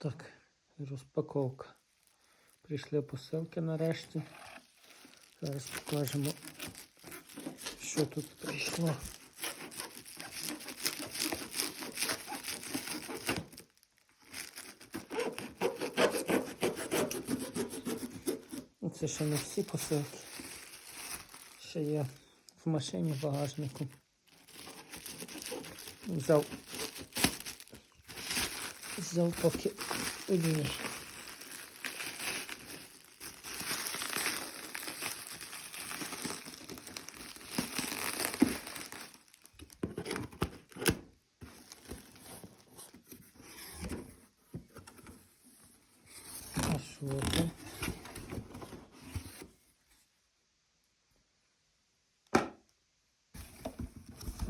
Так, розпаковка. Прийшли посилки нарешті. Зараз покажемо, що тут прийшло. Ну, Це ще не всі посилки. Ще є в машині в багажнику. Взяв. Взяв поки одні.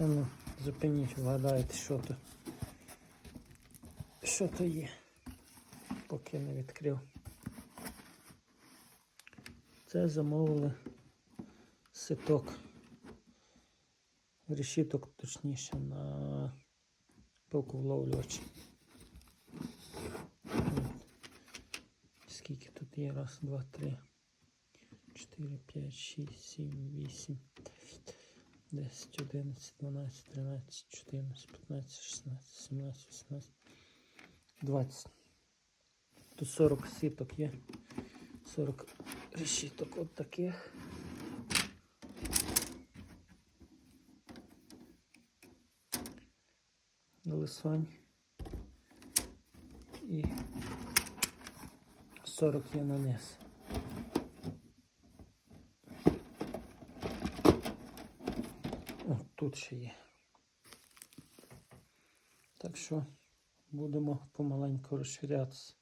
А ну, зупиніть, вгадайте, що то. Що то є, поки не відкрив. Це замовили ситок. Решіток, точніше, на пилку вловлювач. Скільки тут є? Раз, два, три, чотири, п'ять, шість, сім, вісім, десять, одинадцять, дванадцять, тринадцять, чотирнадцять, п'ятнадцять, шістнадцять, сімнадцять, вісімнадцять, двадцять. Тут 40 сіток є. 40 решіток от таких. Лисонь. І 40 є на низ. О, тут ще є. Так що будемо помаленьку розширятися.